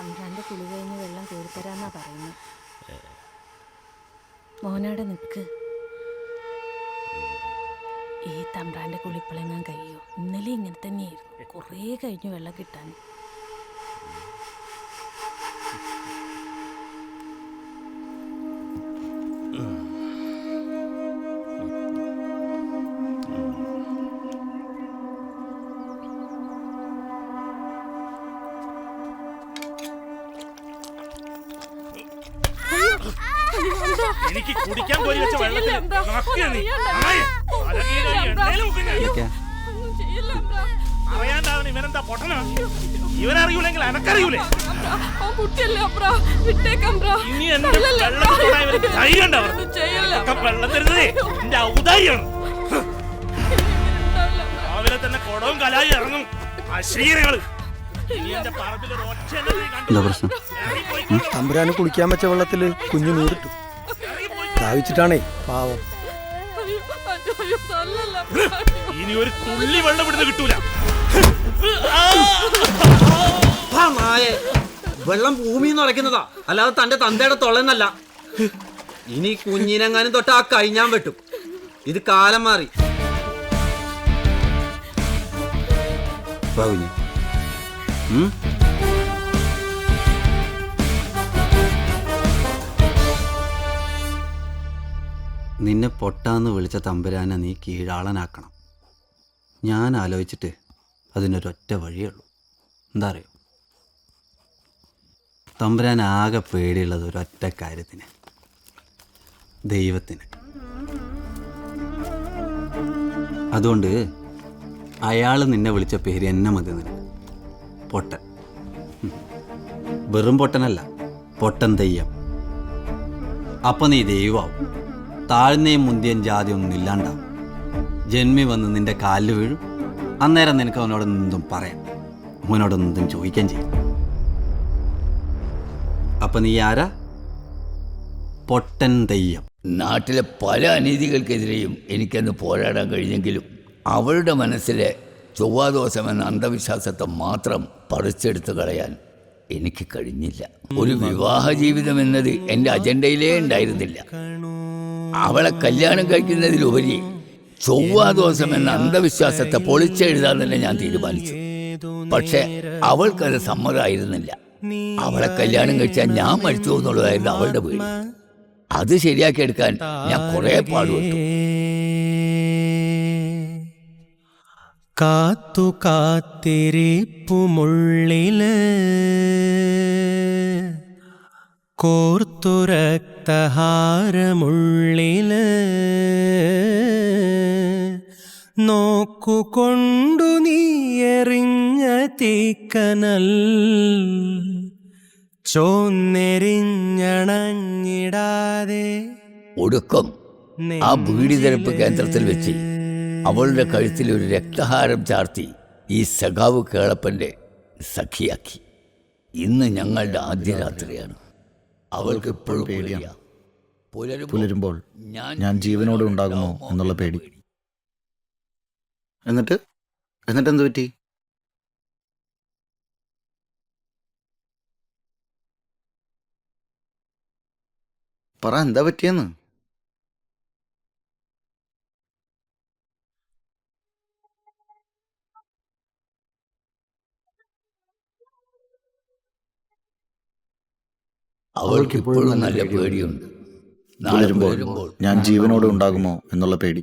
തമ്പ്രാന്റെ കുളി കഴിഞ്ഞ് വെള്ളം കോരിത്തരാന്നാ പറയുന്നു മോനവിടെ നിൽക്ക് ഈ തമ്പ്രാന്റെ കുളിപ്പിളങ്ങാൻ കഴിയോ? ഇന്നലെ ഇങ്ങനെ തന്നെയായിരുന്നു. കുറേ കഴിഞ്ഞു വെള്ളം കിട്ടാൻ. എനിക്ക് കുടിക്കാൻ പോയി വെച്ച വെള്ളത്തിൽ നക്കിയ നീ. നായ. അലകിയ എണ്ണയിൽ മുക്കുന്നെ. അറിയാണ്ടാവണം ഇവനെന്താ പൊട്ടന? ഇവനറിയൂലെങ്കിൽ എനക്കറിയൂലേ ഇനി എന്റെ വെള്ളം തൊടാൻ ഇവന് ധൈര്യം ഉണ്ടോ അവർക്ക്? ഒക്കെ വെള്ളം തരുന്നതേ എന്റെ ഔദാര്യാണ് രാവിലെ തന്നെ കുടവും കലായി ഇറങ്ങും. അശ്രീരങ്ങൾ എന്താ പ്രശ്നം. തമ്പുരാന് കുളിക്കാൻ വെച്ച വെള്ളത്തിൽ കുഞ്ഞു നീറിട്ടു. കാവിച്ചിട്ടാണേ പാവം. ഇനി ഒരു തുള്ളി വെള്ളം ഇവിടുന്ന് കിട്ടൂല. വെള്ളം ഭൂമിയിൽ നിന്ന് അല്ലാതെ തന്റെ തന്തയുടെ തൊള്ളന്നല്ല ഇനി കുഞ്ഞിനെങ്ങാനും തൊട്ട് ആ കഴിഞ്ഞാൻ വെട്ടും. ഇത് കാലം മാറി? നിന്നെ പൊട്ടാന്ന് വിളിച്ച തമ്പുരാനെ നീ കീഴാളനാക്കണം. ഞാൻ ആലോചിച്ചിട്ട് അതിനൊരൊറ്റ വഴിയുള്ളൂ എന്താ അറിയോ? തമ്പുരാൻ ആകെ പേടിയുള്ളത് ഒരൊറ്റ കാര്യത്തിന്. ദൈവത്തിന്. അതുകൊണ്ട് അയാൾ നിന്നെ വിളിച്ച പേര് എന്നെ മതി നിനക്ക്. പൊട്ടൻ. വെറും പൊട്ടനല്ല പൊട്ടൻ തെയ്യം അപ്പൊ നീ ദൈവമാവും. താഴ്ന്നയും മുന്തിയൻ ജാതി ഒന്നും ഇല്ലാണ്ടാവും ജന്മി വന്ന് നിന്റെ കാലിൽ വീഴും. അന്നേരം നിനക്ക് അവനോട് എന്തും പറയാം. അവനോട് എന്തും ചോദിക്കാൻ ചെയ്യും. അപ്പൊ നീ ആരാ? പൊട്ടൻ തെയ്യം നാട്ടിലെ പല അനീതികൾക്കെതിരെയും എനിക്കന്ന് പോരാടാൻ കഴിഞ്ഞെങ്കിലും അവളുടെ മനസ്സിലെ ചൊവ്വാദോഷം എന്ന അന്ധവിശ്വാസത്തെ മാത്രം പറിച്ചെടുത്തു കളയാൻ എനിക്ക് കഴിഞ്ഞില്ല. ഒരു വിവാഹ ജീവിതം എന്നത് എന്റെ അജണ്ടയിലേ ഉണ്ടായിരുന്നില്ല. അവളെ കല്യാണം കഴിക്കുന്നതിലുപരി ചൊവ്വാദോഷം എന്ന അന്ധവിശ്വാസത്തെ പൊളിച്ചെഴുതാൻ തന്നെ ഞാൻ തീരുമാനിച്ചു. പക്ഷെ അവൾക്കത് സമ്മതമായിരുന്നില്ല. അവളെ കല്യാണം കഴിച്ചാൽ ഞാൻ മരിച്ചു എന്നുള്ളതായിരുന്നു അവളുടെ പേടി. അത് ശരിയാക്കിയെടുക്കാൻ ഞാൻ കുറെ പാടുപെട്ടു. കാത്തു കാത്തിരിപ്പുമുള്ളിൽ. കോർത്തു രക്തഹാരമുള്ളിൽ നോക്കുകൊണ്ടു നീ എറിഞ്ഞ തീക്കനൽ. ചോന്നെരിഞ്ഞണഞ്ഞിടാതെ ഒടുക്കം ആ ബീഡിതെരപ്പ് കേന്ദ്രത്തിൽ വെച്ച് അവളുടെ കഴുത്തിൽ ഒരു രക്തഹാരം ചാർത്തി ഈ സഖാവ് കേളപ്പന്റെ സഖിയാക്കി. ഇന്ന് ഞങ്ങളുടെ ആദ്യ രാത്രിയാണ്. അവൾക്ക് ഇപ്പോഴും പേടിയാണ് പുലരുമ്പോൾ ഞാൻ ജീവനോടെ ഉണ്ടാകുമോ എന്നുള്ള പേടി. എന്നിട്ട്? എന്നിട്ട് എന്ത് പറ്റി? പറ എന്താ പറ്റിയെന്ന്? അവൾക്ക് ഇപ്പോഴും നല്ല പേടിയുണ്ട്. നാളെ പുലരുമ്പോൾ ഞാൻ ജീവനോടെ ഉണ്ടാകുമോ എന്നുള്ള പേടി.